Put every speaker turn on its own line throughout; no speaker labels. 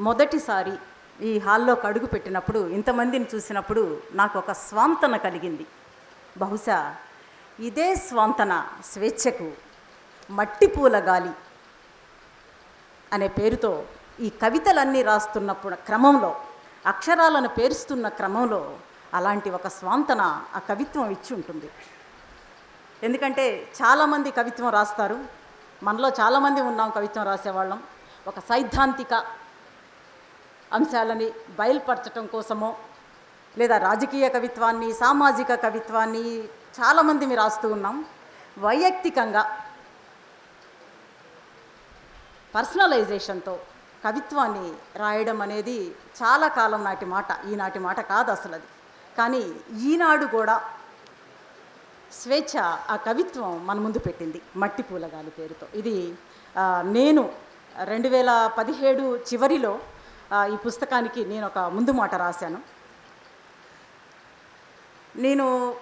మొదటిసారి ఈ హాల్లోకి అడుగు పెట్టినప్పుడు ఇంతమందిని చూసినప్పుడు నాకు ఒక స్వాంతన కలిగింది. బహుశా ఇదే స్వాంతన స్వేచ్ఛకు మట్టిపూల గాలి అనే పేరుతో ఈ కవితలన్నీ రాస్తున్నప్పుడు క్రమంలో అక్షరాలను పేరుస్తున్న క్రమంలో అలాంటి ఒక స్వాంతన ఆ కవిత్వం ఇచ్చి ఉంటుంది. ఎందుకంటే చాలామంది కవిత్వం రాస్తారు. మనలో చాలామంది ఉన్నాం కవిత్వం రాసేవాళ్ళం. ఒక సైద్ధాంతిక అంశాలని బయలుపరచటం కోసమో లేదా రాజకీయ కవిత్వాన్ని సామాజిక కవిత్వాన్ని చాలామంది మీరు రాస్తూ ఉన్నాం. వైయక్తికంగా పర్సనలైజేషన్తో కవిత్వాన్ని రాయడం అనేది చాలా కాలం నాటి మాట ఈనాటి మాట కాదు అసలు అది. కానీ ఈనాడు కూడా స్వేచ్ఛ ఆ కవిత్వం మన ముందు పెట్టింది మట్టి పూలగాలి పేరుతో. ఇది నేను రెండు వేల పదిహేడు చివరిలో ఈ పుస్తకానికి నేను ఒక ముందు మాట రాశాను. నేను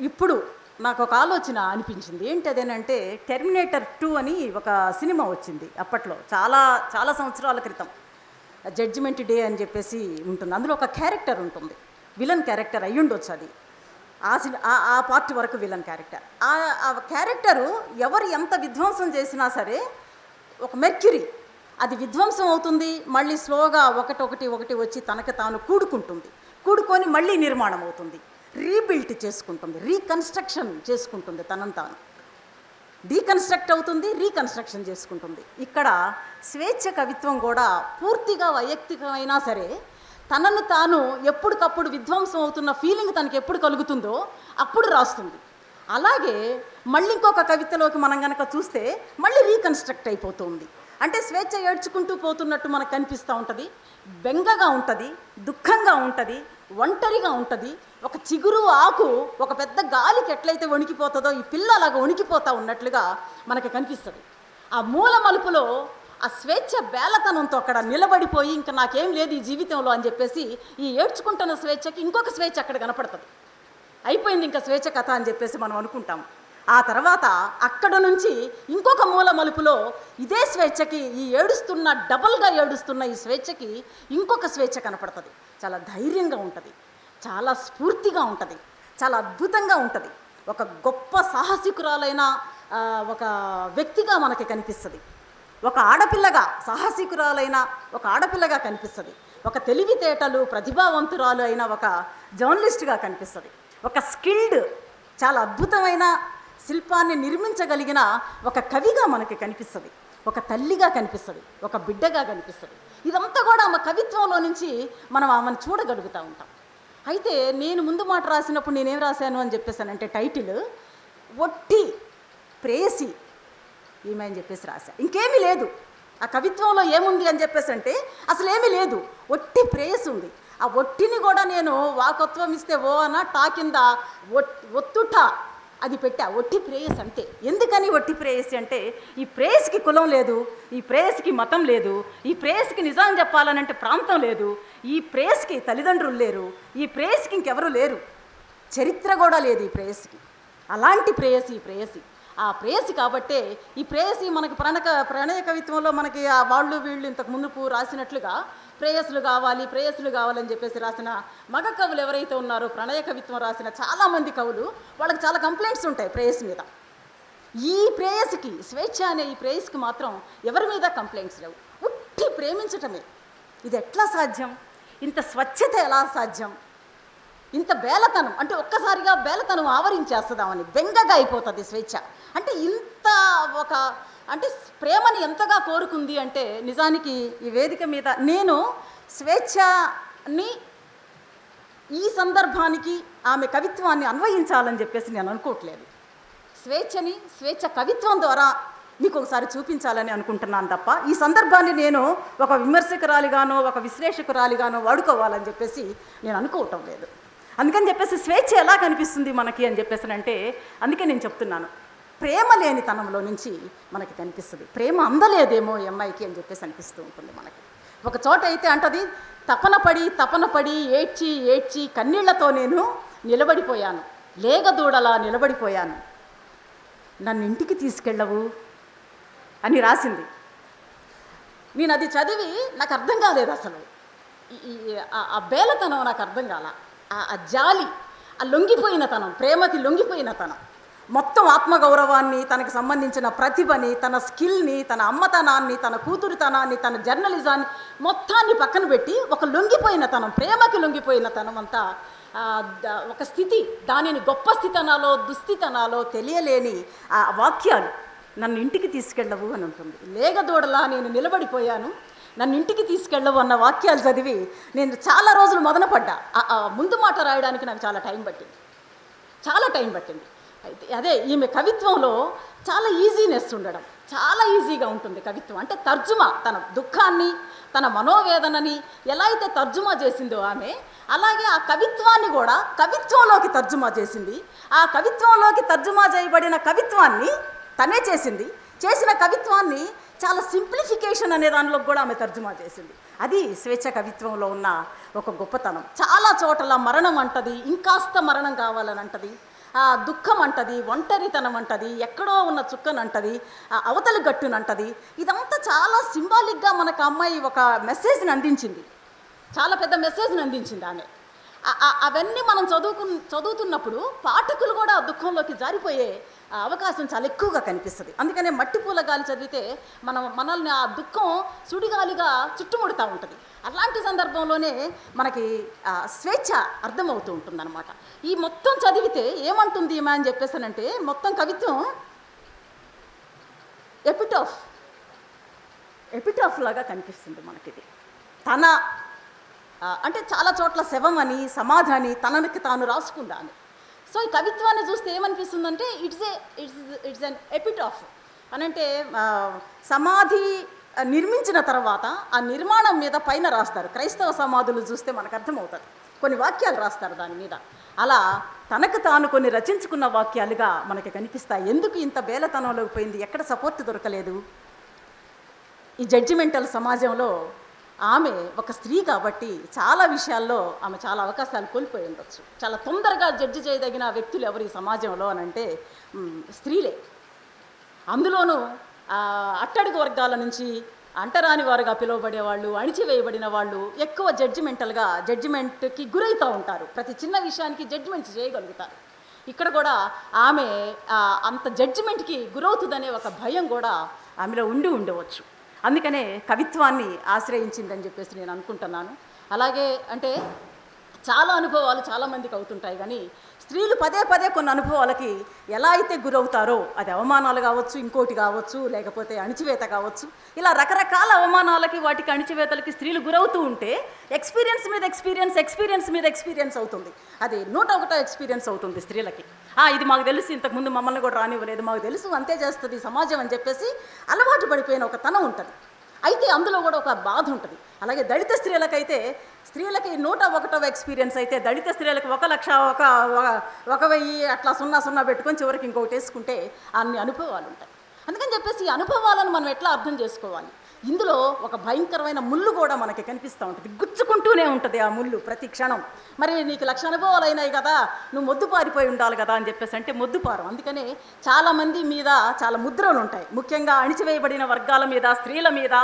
ఇప్పుడు నాకు ఒక ఆలోచన అనిపించింది. ఏంటి అదేనంటే టెర్మినేటర్ టూ అని ఒక సినిమా వచ్చింది అప్పట్లో. చాలా చాలా సంవత్సరాల క్రితం. జడ్జిమెంట్ డే అని చెప్పేసి ఉంటుంది. అందులో ఒక క్యారెక్టర్ ఉంటుంది. విలన్ క్యారెక్టర్ అయ్యుండొచ్చు అది. ఆ సిని ఆ- పార్ట్ వరకు విలన్ క్యారెక్టర్. ఆ ఆ క్యారెక్టరు ఎవరు ఎంత విధ్వంసం చేసినా సరే ఒక మెర్క్యూరీ. అది విధ్వంసం అవుతుంది మళ్ళీ స్లోగా ఒకటొకటి ఒకటి వచ్చి తనకు తాను కూడుకుంటుంది. కూడుకొని మళ్ళీ నిర్మాణం అవుతుంది. రీబిల్ట్ చేసుకుంటుంది రీకన్స్ట్రక్షన్ చేసుకుంటుంది తనను తాను డీకన్స్ట్రక్ట్ అవుతుంది రీకన్స్ట్రక్షన్ చేసుకుంటుంది. ఇక్కడ స్వేచ్ఛ కవిత్వం కూడా పూర్తిగా వైయక్తికమైనా సరే తనను తాను ఎప్పటికప్పుడు విధ్వంసం అవుతున్న ఫీలింగ్ తనకి ఎప్పుడు కలుగుతుందో అప్పుడు రాస్తుంది. అలాగే మళ్ళీ ఇంకొక కవితలోకి మనం కనుక చూస్తే మళ్ళీ రీకన్స్ట్రక్ట్ అయిపోతుంది. అంటే స్వేచ్ఛ ఏడ్చుకుంటూ పోతున్నట్టు మనకు కనిపిస్తూ ఉంటుంది. బెంగగా ఉంటుంది దుఃఖంగా ఉంటుంది ఒంటరిగా ఉంటుంది. ఒక చిగురు ఆకు ఒక పెద్ద గాలికి ఎట్లయితే వణికిపోతుందో ఈ పిల్ల అలాగ వణికిపోతూ ఉన్నట్లుగా మనకి కనిపిస్తుంది. ఆ మూల మలుపులో ఆ స్వేచ్ఛ బేలతనంతో అక్కడ నిలబడిపోయి ఇంకా నాకేం లేదు ఈ జీవితంలో అని చెప్పేసి ఈ ఏడ్చుకుంటున్న స్వేచ్ఛకి ఇంకొక స్వేచ్ఛ అక్కడ కనపడుతుంది. అయిపోయింది ఇంకా స్వేచ్ఛ కథ అని చెప్పేసి మనం అనుకుంటాం ఆ తర్వాత అక్కడ నుంచి ఇంకొక మూల మలుపులో ఇదే స్వేచ్ఛకి ఈ ఏడుస్తున్న డబల్గా ఏడుస్తున్న ఈ స్వేచ్ఛకి ఇంకొక స్వేచ్ఛ కనపడుతుంది. చాలా ధైర్యంగా ఉంటుంది. చాలా స్ఫూర్తిగా ఉంటుంది. చాలా అద్భుతంగా ఉంటుంది. ఒక గొప్ప సాహసికురాలైన ఒక వ్యక్తిగా మనకి కనిపిస్తుంది. ఒక ఆడపిల్లగా సాహసికురాలైన ఒక ఆడపిల్లగా కనిపిస్తుంది. ఒక తెలివితేటలు ప్రతిభావంతురాలు అయిన ఒక జర్నలిస్ట్గా కనిపిస్తుంది. ఒక స్కిల్డ్ చాలా అద్భుతమైన శిల్పాన్ని నిర్మించగలిగిన ఒక కవిగా మనకి కనిపిస్తుంది. ఒక తల్లిగా కనిపిస్తుంది. ఒక బిడ్డగా కనిపిస్తుంది. ఇదంతా కూడా ఆమె కవిత్వంలో నుంచి మనం ఆమెను చూడగలుగుతూ ఉంటాం. అయితే నేను ముందు మాట రాసినప్పుడు నేనేం రాశాను అని చెప్పేసానంటే టైటిల్ ఒట్టి ప్రేసి ఈమె అని చెప్పేసి రాశా. ఇంకేమీ లేదు. ఆ కవిత్వంలో ఏముంది అని చెప్పేసి అంటే అసలు ఏమీ లేదు. ఒట్టి ప్రేయస్ ఉంది. ఆ ఒట్టిని కూడా నేను వాకత్వం ఇస్తే ఓ అన్న టా కింద ఒట్- ఒత్తుట అది పెట్టా. ఒట్టి ప్రేయస్ అంతే. ఎందుకని ఒట్టి ప్రేయస్ అంటే ఈ ప్రేయస్కి కులం లేదు ఈ ప్రేయస్కి మతం లేదు ఈ ప్రేయస్కి నిజం చెప్పాలనంటే ప్రాంతం లేదు ఈ ప్రేయస్కి తల్లిదండ్రులు లేరు ఈ ప్రేయస్కి ఇంకెవరు లేరు. చరిత్ర కూడా లేదు ఈ ప్రేయస్కి. అలాంటి ప్రేయసి ఈ ప్రేయసి. ఆ ప్రేయసి కాబట్టే ఈ ప్రేయసి మనకి ప్రణక ప్రణయ కవిత్వంలో మనకి ఆ వాళ్ళు వీళ్ళు ఇంతకు ముందు రాసినట్లుగా ప్రేయసులు కావాలి ప్రేయసులు కావాలని చెప్పేసి రాసిన మగ కవులు ఎవరైతే ఉన్నారో ప్రణయ కవిత్వం రాసిన చాలామంది కవులు వాళ్ళకి చాలా కంప్లైంట్స్ ఉంటాయి ప్రేయసి మీద. ఈ ప్రేయసికి స్వేచ్ఛ అనే ఈ ప్రేయస్కి మాత్రం ఎవరి మీద కంప్లైంట్స్ లేవు. ఉట్టి ప్రేమించటమే. ఇది ఎట్లా సాధ్యం? ఇంత స్వచ్ఛత ఎలా సాధ్యం? ఇంత బేలతనం అంటే ఒక్కసారిగా బేలతనం ఆవరించేస్తుందామని బెంగగా అయిపోతుంది స్వేచ్ఛ. అంటే ఇంత ఒక అంటే ప్రేమని ఎంతగా కోరుకుంది అంటే నిజానికి ఈ వేదిక మీద నేను స్వేచ్ఛని ఈ సందర్భానికి ఆమె కవిత్వాన్ని అన్వయించాలని చెప్పేసి నేను అనుకోవట్లేదు. స్వేచ్ఛని స్వేచ్ఛ కవిత్వం ద్వారా మీకు ఒకసారి చూపించాలని అనుకుంటున్నాను తప్ప ఈ సందర్భాన్ని నేను ఒక విమర్శకురాలిగానో ఒక విశ్లేషకురాలిగానో వాడుకోవాలని చెప్పేసి నేను అనుకోవటం లేదు. అందుకని చెప్పేసి స్వేచ్ఛ ఎలా కనిపిస్తుంది మనకి అని చెప్పేసి అంటే అందుకే నేను చెప్తున్నాను. ప్రేమ లేని తనంలో నుంచి మనకి కనిపిస్తుంది. ప్రేమ అందలేదేమో ఈ అమ్మాయికి అని చెప్పేసి అనిపిస్తూ ఉంటుంది మనకి. ఒక చోట అయితే అంటది తపన పడి తపన పడి ఏడ్చి ఏడ్చి కన్నీళ్ళతో నేను నిలబడిపోయాను. లేగదూడలా నిలబడిపోయాను. నన్ను ఇంటికి తీసుకెళ్ళవు అని రాసింది. నేను అది చదివి నాకు అర్థం కాలేదు అసలు. ఈ- ఆ- ఆ బేలతనం నాకు అర్థం కాల. ఆ- జాలి ఆ లొంగిపోయిన తనం ప్రేమకి లొంగిపోయిన తనం. మొత్తం ఆత్మగౌరవాన్ని తనకు సంబంధించిన ప్రతిభని తన స్కిల్ని తన అమ్మతనాన్ని తన కూతురుతనాన్ని తన జర్నలిజాన్ని మొత్తాన్ని పక్కన పెట్టి ఒక లొంగిపోయిన తనం ప్రేమకి లొంగిపోయిన తనం అంతా ఒక స్థితి దానిని గొప్ప స్థితనాలో దుస్థితనాలో తెలియలేని ఆ వాక్యాలు నన్ను ఇంటికి తీసుకెళ్ళవు అని ఉంటుంది. లేగదూడలా నేను నిలబడిపోయాను నన్ను ఇంటికి తీసుకెళ్ళవు అన్న వాక్యాలు చదివి నేను చాలా రోజులు మొదలుపడ్డా ఆ ముందు మాట రాయడానికి నాకు చాలా టైం పట్టింది. చాలా టైం పట్టింది. అయితే అదే ఈమె కవిత్వంలో చాలా ఈజీనెస్ ఉండడం చాలా ఈజీగా ఉంటుంది కవిత్వం. అంటే తర్జుమా తన దుఃఖాన్ని తన మనోవేదనని ఎలా అయితే తర్జుమా చేసిందో ఆమె అలాగే ఆ కవిత్వాన్ని కూడా కవిత్వంలోకి తర్జుమా చేసింది. ఆ కవిత్వంలోకి తర్జుమా చేయబడిన కవిత్వాన్ని తనే చేసింది. చేసిన కవిత్వాన్ని చాలా సింప్లిఫికేషన్ అనే దానిలో కూడా ఆమె తర్జుమా చేసింది. అది స్వేచ్ఛ కవిత్వంలో ఉన్న ఒక గొప్పతనం. చాలా చోట్ల మరణం అంటది ఇంకాస్త మరణం కావాలని అంటది ఆ దుఃఖం అంటది ఒంటరితనం అంటది ఎక్కడో ఉన్న చుక్కను అంటది ఆ అవతలి గట్టునంటది ఇదంతా చాలా సింబాలిక్గా మనకు అమ్మాయి ఒక మెసేజ్ని అందించింది. చాలా పెద్ద మెసేజ్ని అందించింది ఆమె. అవన్నీ మనం చదువుకు చదువుతున్నప్పుడు పాఠకులు కూడా ఆ దుఃఖంలోకి జారిపోయే అవకాశం చాలా ఎక్కువగా కనిపిస్తుంది. అందుకనే మట్టి పూల గాలి చదివితే మనం మనల్ని ఆ దుఃఖం సుడిగాలిగా చుట్టుముడుతూ ఉంటుంది. అలాంటి సందర్భంలోనే మనకి స్వేచ్ఛ అర్థమవుతూ ఉంటుందన్నమాట. ఈ మొత్తం చదివితే ఏమంటుంది ఈమె అని చెప్పేసానంటే మొత్తం కవిత్వం ఎపిటాఫ్ ఎపిటాఫ్ లాగా కనిపిస్తుంది మనకిది. తన అంటే చాలా చోట్ల శవం అని సమాధి అని తనకి తాను రాసుకుందా అని సో ఈ కవిత్వాన్ని చూస్తే ఏమనిపిస్తుందంటే it's a it's it's an epitaph అని అంటే సమాధి నిర్మించిన తర్వాత ఆ నిర్మాణం మీద పైన రాస్తారు. క్రైస్తవ సమాధులు చూస్తే మనకు అర్థమవుతుంది కొన్ని వాక్యాలు రాస్తారు దాని మీద. అలా తనకు తాను కొన్ని రచించుకున్న వాక్యాలుగా మనకి కనిపిస్తాయి. ఎందుకు ఇంత బేలతనంలోకి పోయింది? ఎక్కడ సపోర్ట్ దొరకలేదు? ఈ జడ్జిమెంటల్ సమాజంలో ఆమె ఒక స్త్రీ కాబట్టి చాలా విషయాల్లో ఆమె చాలా అవకాశాలు కోల్పోయి ఉండొచ్చు. చాలా తొందరగా జడ్జి చేయదగిన వ్యక్తులు ఎవరు ఈ సమాజంలో అని అంటే స్త్రీలే. అందులోనూ అట్టడుగు వర్గాల నుంచి అంటరాని వారుగా పిలువబడే వాళ్ళు అణిచివేయబడిన వాళ్ళు ఎక్కువ జడ్జిమెంటల్గా జడ్జిమెంట్కి గురవుతూ ఉంటారు. ప్రతి చిన్న విషయానికి జడ్జిమెంట్ చేయగలుగుతారు. ఇక్కడ కూడా ఆమె అంత జడ్జిమెంట్కి గురవుతుందనే ఒక భయం కూడా ఆమెలో ఉండి ఉండవచ్చు. అందుకనే కవిత్వాన్ని ఆశ్రయించిందని చెప్పేసి నేను అనుకుంటున్నాను. అలాగే అంటే చాలా అనుభవాలు చాలామందికి అవుతుంటాయి కానీ స్త్రీలు పదే పదే కొన్ని అనుభవాలకి ఎలా అయితే గురవుతారో అది అవమానాలు కావచ్చు ఇంకోటి కావచ్చు లేకపోతే అణిచివేత కావచ్చు ఇలా రకరకాల అవమానాలకి వాటికి అణిచివేతలకి స్త్రీలు గురవుతూ ఉంటే ఎక్స్పీరియన్స్ మీద ఎక్స్పీరియన్స్ ఎక్స్పీరియన్స్ మీద ఎక్స్పీరియన్స్ అవుతుంది. అది నూట ఒకటో ఎక్స్పీరియన్స్ అవుతుంది స్త్రీలకి. ఇది మాకు తెలుసు ఇంతకుముందు మమ్మల్ని కూడా రానివ్వలేదు మాకు తెలుసు అంతే చేస్తుంది సమాజం అని చెప్పేసి అలవాటు పడిపోయిన ఒక తనం ఉంటుంది. అయితే అందులో కూడా ఒక బాధ ఉంటుంది. అలాగే దళిత స్త్రీలకైతే స్త్రీలకి నూట ఒకటవ ఎక్స్పీరియన్స్ అయితే దళిత స్త్రీలకు ఒక లక్ష ఒక ఒక- ఒక వెయ్యి అట్లా సున్నా సున్నా పెట్టుకొని చివరికి ఇంకొకటి వేసుకుంటే అన్ని అనుభవాలు ఉంటాయి. అందుకని చెప్పేసి ఈ అనుభవాలను మనం ఎట్లా అర్థం చేసుకోవాలి? ఇందులో ఒక భయంకరమైన ముళ్ళు కూడా మనకి కనిపిస్తూ ఉంటుంది. గుచ్చుకుంటూనే ఉంటుంది ఆ ముళ్ళు ప్రతి క్షణం. మరి నీకు లక్ష అనుభవాలు అయినాయి కదా నువ్వు మొద్దు పారిపోయి ఉండాలి కదా అని చెప్పేసి అంటే మొద్దుపారం అందుకనే చాలామంది మీద చాలా ముద్రలు ఉంటాయి. ముఖ్యంగా అణిచివేయబడిన వర్గాల మీద స్త్రీల మీద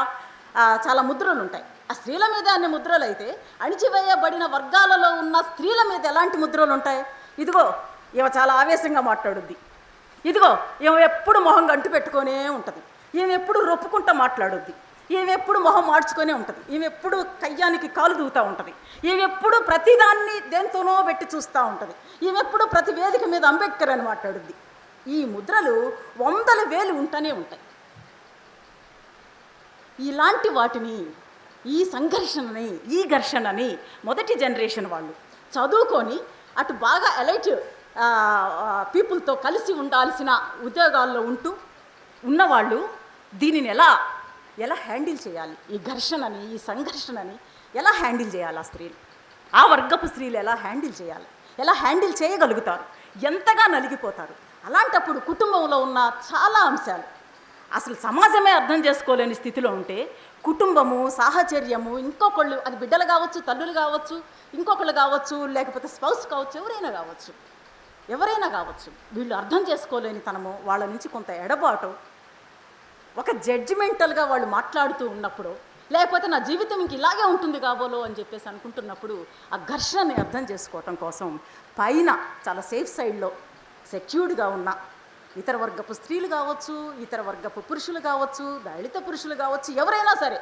చాలా ముద్రలు ఉంటాయి. ఆ స్త్రీల మీద అన్ని ముద్రలు అయితే అణిచివేయబడిన వర్గాలలో ఉన్న స్త్రీల మీద ఎలాంటి ముద్రలు ఉంటాయి? ఇదిగో ఈమె చాలా ఆవేశంగా మాట్లాడుద్ది. ఇదిగో ఈమె ఎప్పుడు మొహం గంటు పెట్టుకొనే ఉంటుంది. ఈమె ఎప్పుడు రొప్పుకుంటా మాట్లాడుద్ది. ఈమె ఎప్పుడు మొహం మార్చుకొనే ఉంటుంది. ఈమె ఎప్పుడు కయ్యానికి కాలు దూగుతూ ఉంటుంది. ఈమె ఎప్పుడు ప్రతిదాన్ని దేంతోనో పెట్టి చూస్తూ ఉంటుంది. ఈమె ఎప్పుడు ప్రతి వేదిక మీద అంబేద్కర్ అని మాట్లాడుద్ది. ఈ ముద్రలు వందల వేలు ఉంటూనే ఉంటాయి. ఇలాంటి వాటిని ఈ సంఘర్షణని ఈ ఘర్షణని మొదటి జనరేషన్ వాళ్ళు చదువుకొని అటు బాగా ఎలైట్ పీపుల్తో కలిసి ఉండాల్సిన ఉద్యోగాల్లో ఉంటూ ఉన్నవాళ్ళు దీనిని ఎలా ఎలా హ్యాండిల్ చేయాలి? ఈ ఘర్షణని ఈ సంఘర్షణని ఎలా హ్యాండిల్ చేయాలి ఆ స్త్రీలు? ఆ వర్గపు స్త్రీలు ఎలా హ్యాండిల్ చేయాలి? ఎలా హ్యాండిల్ చేయగలుగుతారు? ఎంతగా నలిగిపోతారు? అలాంటప్పుడు కుటుంబంలో ఉన్న చాలా అంశాలు. అసలు సమాజమే అర్థం చేసుకోలేని స్థితిలో ఉంటే కుటుంబము సాహచర్యము ఇంకొకళ్ళు అది బిడ్డలు కావచ్చు తల్లులు కావచ్చు ఇంకొకళ్ళు కావచ్చు లేకపోతే స్పౌస్ కావచ్చు ఎవరైనా కావచ్చు. ఎవరైనా కావచ్చు. వీళ్ళు అర్థం చేసుకోలేని తనము వాళ్ళ నుంచి కొంత ఎడబాటు ఒక జడ్జిమెంటల్గా వాళ్ళు మాట్లాడుతూ ఉన్నప్పుడు లేకపోతే నా జీవితం ఇంక ఇలాగే ఉంటుంది కాబోలో అని చెప్పేసి అనుకుంటున్నప్పుడు ఆ ఘర్షణని అర్థం చేసుకోవటం కోసం పైన చాలా సేఫ్ సైడ్లో సెక్యూర్డ్గా ఉన్న ఇతర వర్గపు స్త్రీలు కావచ్చు ఇతర వర్గపు పురుషులు కావచ్చు దళిత పురుషులు కావచ్చు ఎవరైనా సరే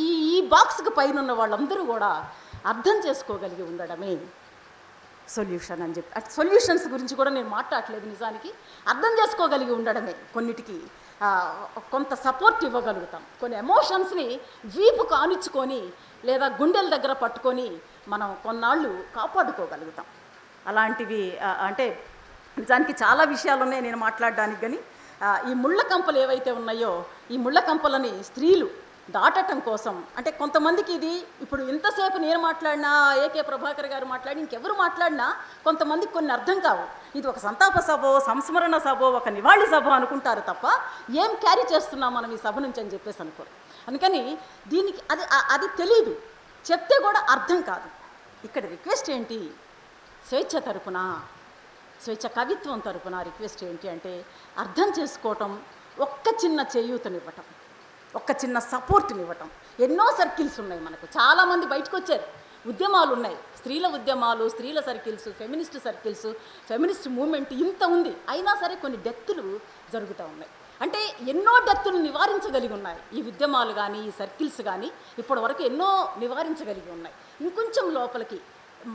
ఈ ఈ బాక్స్కి పైన ఉన్న వాళ్ళందరూ కూడా అర్థం చేసుకోగలిగి ఉండడమే సొల్యూషన్ అని చెప్పి సొల్యూషన్స్ గురించి కూడా నేను మాట్లాడలేదు నిజానికి అర్థం చేసుకోగలిగి ఉండడమే కొన్నిటికి. కొంత సపోర్ట్ ఇవ్వగలుగుతాం. కొన్ని ఎమోషన్స్ని వీపు కానిచ్చుకొని లేదా గుండెల దగ్గర పట్టుకొని మనం కొన్నాళ్ళు కాపాడుకోగలుగుతాం. అలాంటివి అంటే నిజానికి చాలా విషయాలు ఉన్నాయి నేను మాట్లాడడానికి కానీ ఈ ముళ్ళ కంపలు ఏవైతే ఉన్నాయో ఈ ముళ్ళ కంపలని స్త్రీలు దాటటం కోసం. అంటే కొంతమందికి ఇది ఇప్పుడు ఇంతసేపు నేను మాట్లాడినా ఏకే ప్రభాకర్ గారు మాట్లాడి ఇంకెవరు మాట్లాడినా కొంతమందికి కొన్ని అర్థం కావు. ఇది ఒక సంతాప సభో సంస్మరణ సభో ఒక నివాళి సభ అనుకుంటారు తప్ప ఏం క్యారీ చేస్తున్నాం మనం ఈ సభ నుంచి అని చెప్పేసి అనుకోరు. అందుకని దీనికి అది అది తెలీదు. చెప్తే కూడా అర్థం కాదు. ఇక్కడ రిక్వెస్ట్ ఏంటి? స్వేచ్ఛ తరపున స్వేచ్ఛ కవిత్వం తరపున రిక్వెస్ట్ ఏంటి అంటే అర్థం చేసుకోవటం ఒక్క చిన్న చేయూతనివ్వటం. ఒక చిన్న సపోర్ట్ని ఇవ్వటం ఎన్నో సర్కిల్స్ ఉన్నాయి మనకు. చాలామంది బయటకు వచ్చారు ఉద్యమాలు ఉన్నాయి స్త్రీల ఉద్యమాలు స్త్రీల circles feminist circles feminist movement ఇంత ఉంది. అయినా సరే కొన్ని డెత్తులు జరుగుతూ ఉన్నాయి. అంటే ఎన్నో డెత్తులు నివారించగలిగి ఉన్నాయి. ఈ ఉద్యమాలు కానీ ఈ సర్కిల్స్ కానీ ఇప్పటి వరకు ఎన్నో నివారించగలిగి ఉన్నాయి. ఇంకొంచెం లోపలికి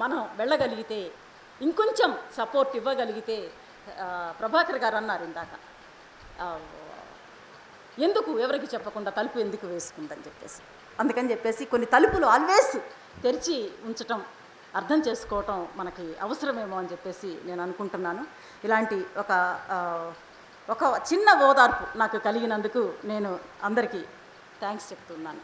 మనం వెళ్ళగలిగితే ఇంకొంచెం సపోర్ట్ ఇవ్వగలిగితే ప్రభాకర్ గారు అన్నారు ఇందాక. ఎందుకు ఎవరికి చెప్పకుండా తలుపు ఎందుకు వేసుకుందని చెప్పేసి. అందుకని చెప్పేసి కొన్ని తలుపులు ఆల్వేస్ తెరిచి ఉంచటం అర్థం చేసుకోవటం మనకి అవసరమేమో అని చెప్పేసి నేను అనుకుంటున్నాను. ఇలాంటి ఒక ఒక చిన్న ఓదార్పు నాకు కలిగినందుకు నేను అందరికీ థ్యాంక్స్ చెప్తున్నాను.